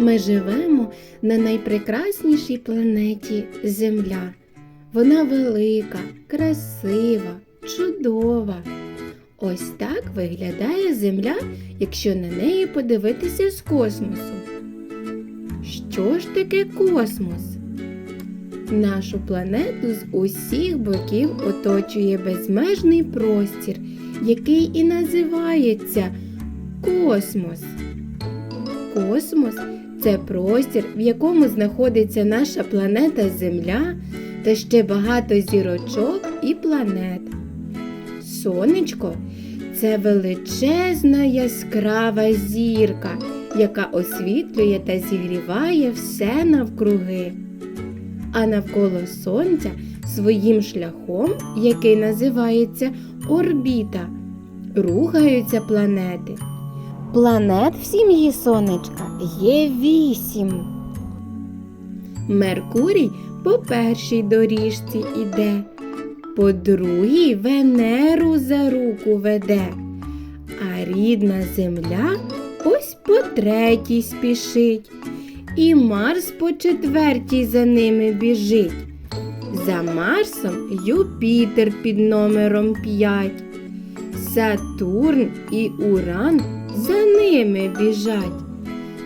Ми живемо на найпрекраснішій планеті Земля. Вона велика, красива, чудова. Ось так виглядає Земля, якщо на неї подивитися з космосу. Що ж таке космос? Нашу планету з усіх боків оточує безмежний простір, який і називається космос. Космос це простір, в якому знаходиться наша планета Земля та ще багато зірочок і планет. Сонечко це величезна яскрава зірка, яка освітлює та зігріває все навкруги. А навколо Сонця своїм шляхом, який називається орбіта, рухаються планети. Планет в сім'ї сонечка є вісім. Меркурій по першій доріжці іде, по другій Венеру за руку веде, а рідна земля ось по третій спішить, і Марс по четвертій за ними біжить. За Марсом Юпітер під номером 5, Сатурн і Уран за ними біжать.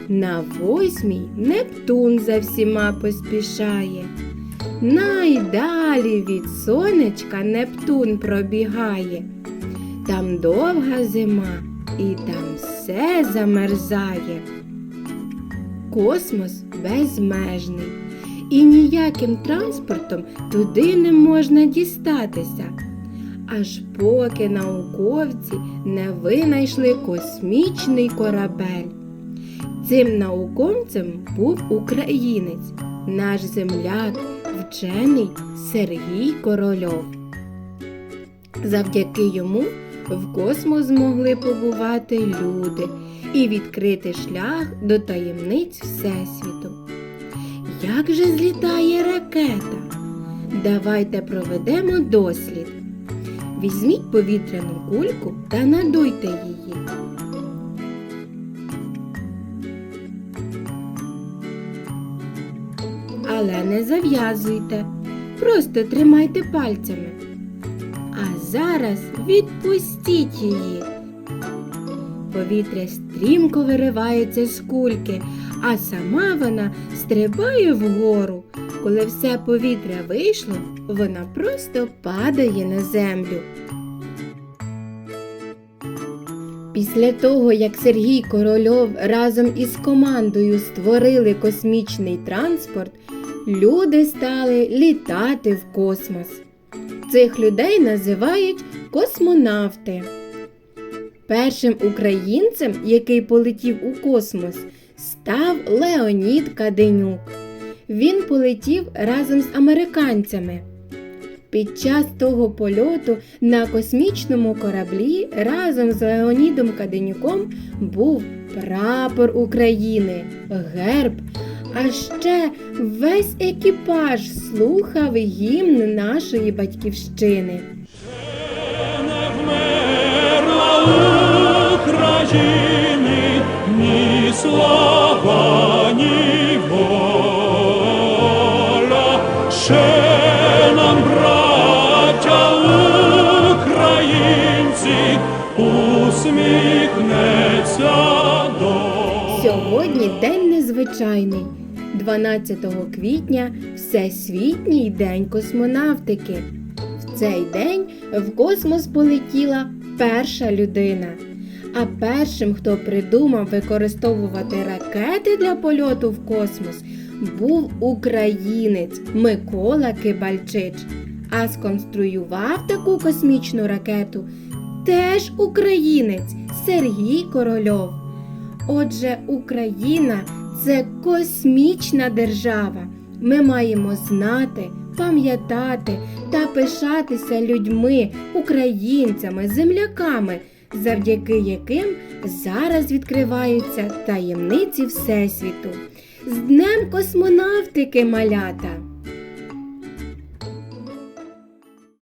На восьмій Нептун за всіма поспішає. Найдалі від сонечка Нептун пробігає. Там довга зима і там все замерзає. Космос безмежний, і ніяким транспортом туди не можна дістатися. Аж поки науковці не винайшли космічний корабель. Цим науковцем був українець, наш земляк, вчений Сергій Корольов. Завдяки йому в космос змогли побувати люди і відкрити шлях до таємниць Всесвіту. Як же злітає ракета? Давайте проведемо дослід. Візьміть повітряну кульку та надуйте її. Але не зав'язуйте, просто тримайте пальцями. А зараз відпустіть її. Повітря стрімко виривається з кульки, а сама вона стрибає вгору. Коли все повітря вийшло, вона просто падає на землю. Після того, як Сергій Корольов разом із командою створили космічний транспорт, люди стали літати в космос. Цих людей називають космонавти. Першим українцем, який полетів у космос, став Леонід Каденюк. Він полетів разом з американцями. Під час того польоту на космічному кораблі разом з Леонідом Каденюком був прапор України, герб, а ще весь екіпаж слухав гімн нашої батьківщини. Ні слава, ні усміхнеться доля. Сьогодні день незвичайний. 12 квітня Всесвітній день космонавтики. В цей день в космос полетіла перша людина. А першим, хто придумав використовувати ракети для польоту в космос, був українець Микола Кибальчич. А сконструював таку космічну ракету теж українець Сергій Корольов. Отже, Україна це космічна держава. Ми маємо знати, пам'ятати та пишатися людьми, українцями, земляками, завдяки яким зараз відкриваються таємниці Всесвіту. З Днем космонавтики, малята!